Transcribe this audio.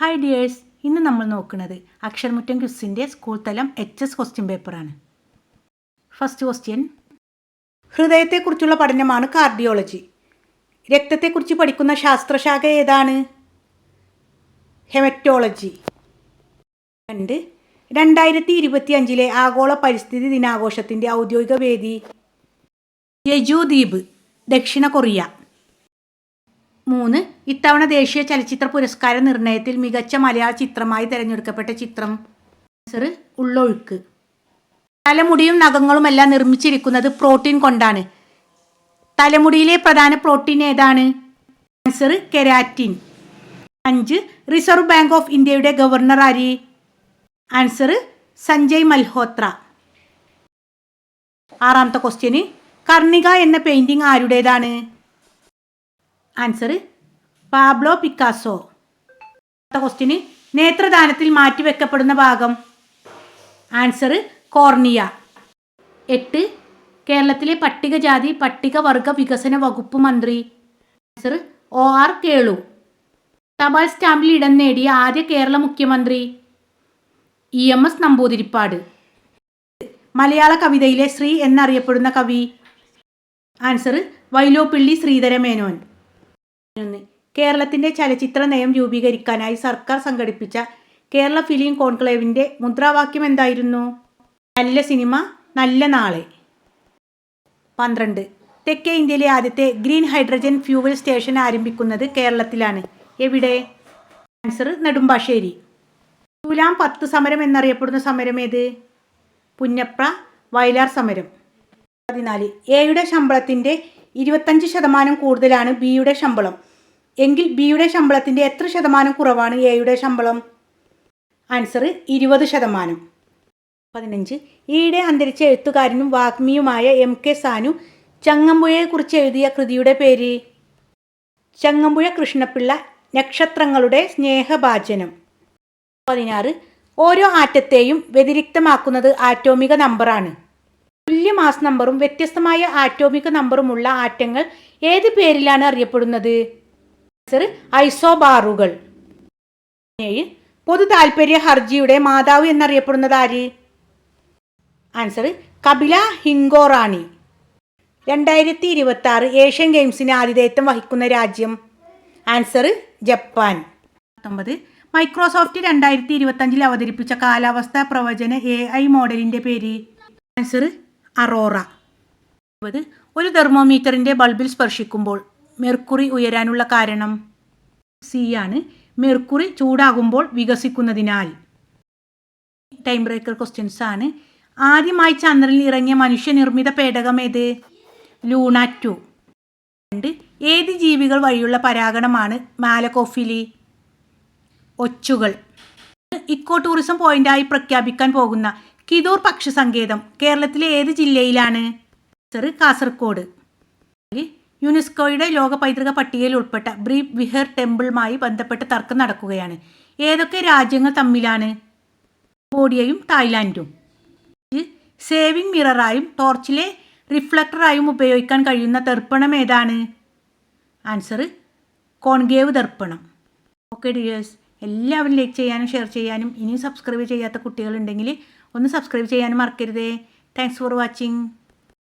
Hi dears ഇന്ന് നമ്മൾ നോക്കുന്നത് അക്ഷരമുറ്റം ക്യുസിന്റെ സ്കൂൾ തലം എച്ച് എസ് ക്വസ്റ്റ്യൻ പേപ്പറാണ് ഫസ്റ്റ് ക്വസ്റ്റ്യൻ ഹൃദയത്തെക്കുറിച്ചുള്ള പഠനമാണ് കാർഡിയോളജി രക്തത്തെക്കുറിച്ച് പഠിക്കുന്ന ശാസ്ത്രശാഖ ഏതാണ്? ഹെമറ്റോളജി രണ്ട്. രണ്ടായിരത്തി ഇരുപത്തി അഞ്ചിലെ ആഗോള പരിസ്ഥിതി ദിനാഘോഷത്തിന്റെ ഔദ്യോഗിക വേദി. യജുദ്വീപ് ദക്ഷിണ കൊറിയ. മൂന്ന് ഇത്തവണ ദേശീയ ചലച്ചിത്ര പുരസ്കാര നിർണയത്തിൽ മികച്ച മലയാള ചിത്രമായി തിരഞ്ഞെടുക്കപ്പെട്ട ചിത്രം ആൻസർ ഉള്ളൊഴുക്ക്. തലമുടിയും നഖങ്ങളുമെല്ലാം നിർമ്മിച്ചിരിക്കുന്നത് പ്രോട്ടീൻ കൊണ്ടാണ്. തലമുടിയിലെ പ്രധാന പ്രോട്ടീൻ ഏതാണ്? ആൻസർ കെരാറ്റിൻ അഞ്ച് റിസർവ് ബാങ്ക് ഓഫ് ഇന്ത്യയുടെ ഗവർണർ ആര്? ആൻസർ സഞ്ജയ് മൽഹോത്ര. ആറാമത്തെ ക്വസ്റ്റ്യന് കർണിക എന്ന പെയിന്റിംഗ് ആരുടേതാണ്? ആൻസർ പാബ്ലോ പിക്കാസോ അടുത്ത ക്വസ്റ്റ്യന് നേത്രദാനത്തിൽ മാറ്റിവെക്കപ്പെടുന്ന ഭാഗം. Answer cornea. എട്ട്. കേരളത്തിലെ പട്ടികജാതി പട്ടികവർഗ വികസന വകുപ്പ് മന്ത്രി. Answer O R Kelu. തപാൽ സ്റ്റാമ്പിൽ ഇടം നേടിയ ആദ്യ കേരള മുഖ്യമന്ത്രി. E M S Namboodiripad. മലയാള കവിതയിലെ ശ്രീ എന്നറിയപ്പെടുന്ന കവി. ആൻസർ വൈലോപ്പിള്ളി ശ്രീധരമേനോൻ. ഒന്ന് കേരളത്തിന്റെ ചലച്ചിത്ര നയം രൂപീകരിക്കാനായി സർക്കാർ സംഘടിപ്പിച്ച കേരള ഫിലിം കോൺക്ലേവിന്റെ മുദ്രാവാക്യം എന്തായിരുന്നു? നല്ല സിനിമ നല്ല നാളെ. പന്ത്രണ്ട്. തെക്കേ ഇന്ത്യയിലെ ആദ്യത്തെ ഗ്രീൻ ഹൈഡ്രജൻ ഫ്യൂവൽ സ്റ്റേഷൻ ആരംഭിക്കുന്നത് കേരളത്തിലാണ്. എവിടെ? ആൻസർ നെടുമ്പാശ്ശേരി. തുലാം പത്ത് സമരം എന്നറിയപ്പെടുന്ന സമരം ഏത്? പുന്നപ്ര വയലാർ സമരം. പതിനാല്. എയുടെ ശമ്പളത്തിന്റെ ഇരുപത്തഞ്ച് ശതമാനം കൂടുതലാണ് ബിയുടെ ശമ്പളം. എങ്കിൽ ബിയുടെ ശമ്പളത്തിന്റെ എത്ര ശതമാനം കുറവാണ് എയുടെ ശമ്പളം? ആൻസർ ഇരുപത് ശതമാനം. പതിനഞ്ച്. ഈയിടെ അന്തരിച്ച എഴുത്തുകാരനും വാഗ്മിയുമായ എം കെ സാനു ചങ്ങമ്പുഴയെക്കുറിച്ച് എഴുതിയ കൃതിയുടെ പേര്? ചങ്ങമ്പുഴ കൃഷ്ണപിള്ള നക്ഷത്രങ്ങളുടെ സ്നേഹഭാചനം പതിനാറ്. ഓരോ ആറ്റത്തെയും വ്യതിരിക്തമാക്കുന്നത് ആറ്റോമിക നമ്പറാണ്. മാസ് നമ്പറും വ്യത്യസ്തമായ ആറ്റോമിക് നമ്പറുമുള്ള ആറ്റങ്ങൾ ഏത് പേരിലാണ് അറിയപ്പെടുന്നത്? ആൻസർ ഐസോബാറുകൾ. ഏഴ് പൊതു താൽപ്പര്യ ഹർജിയുടെ മാതാവ് എന്നറിയപ്പെടുന്നത് ആര്? ആൻസർ കപില ഹിങ്കോറാണി. രണ്ടായിരത്തി ഇരുപത്തി ആറ് ഏഷ്യൻ ഗെയിംസിന് ആതിഥേയത്വം വഹിക്കുന്ന രാജ്യം. Answer Japan. പത്തൊമ്പത് മൈക്രോസോഫ്റ്റ് രണ്ടായിരത്തി ഇരുപത്തഞ്ചിൽ അവതരിപ്പിച്ച കാലാവസ്ഥാ പ്രവചന എ ഐ മോഡലിന്റെ പേര്. Answer Aurora. ഇരുപത് ഒരു തെർമോമീറ്ററിന്റെ ബൾബിൽ സ്പർശിക്കുമ്പോൾ മെർക്കുറി ഉയരാനുള്ള കാരണം? സി ആണ്. മെർക്കുറി ചൂടാകുമ്പോൾ വികസിക്കുന്നതിനാൽ. ടൈം ബ്രേക്കർ ക്വസ്റ്റ്യൻസ് ആണ്. ആദ്യമായി ചന്ദ്രനിൽ ഇറങ്ങിയ മനുഷ്യനിർമ്മിത പേടകം ഏത്? Luna two. രണ്ട്. ഏത് ജീവികൾ വഴിയുള്ള പരാഗണമാണ് മാലക്കോഫിലി ഒച്ചുകൾ. ഇക്കോ ടൂറിസം പോയിന്റായി പ്രഖ്യാപിക്കാൻ പോകുന്ന കിതൂർ പക്ഷി സങ്കേതം കേരളത്തിലെ ഏത് ജില്ലയിലാണ്? സർ കാസർഗോഡ് യുനെസ്കോയുടെ ലോക പൈതൃക പട്ടികയിൽ ഉൾപ്പെട്ട ബ്രീ വിഹർ ടെമ്പിളുമായി ബന്ധപ്പെട്ട് തർക്കം നടക്കുകയാണ്. ഏതൊക്കെ രാജ്യങ്ങൾ തമ്മിലാണ്? കംബോഡിയയും തായ്ലാൻഡും സേവിംഗ് മിററായും ടോർച്ചിലെ റിഫ്ലക്ടറായും ഉപയോഗിക്കാൻ കഴിയുന്ന ദർപ്പണം ഏതാണ്? ആൻസർ കോൺഗേവ് ദർപ്പണം. ഓക്കെ ഡിയേഴ്സ് എല്ലാവരും ലൈക്ക് ചെയ്യാനും ഷെയർ ചെയ്യാനും ഇനിയും സബ്സ്ക്രൈബ് ചെയ്യാത്ത കുട്ടികളുണ്ടെങ്കിൽ ഒന്ന് സബ്സ്ക്രൈബ് ചെയ്യാനും മറക്കരുതേ. Thanks for watching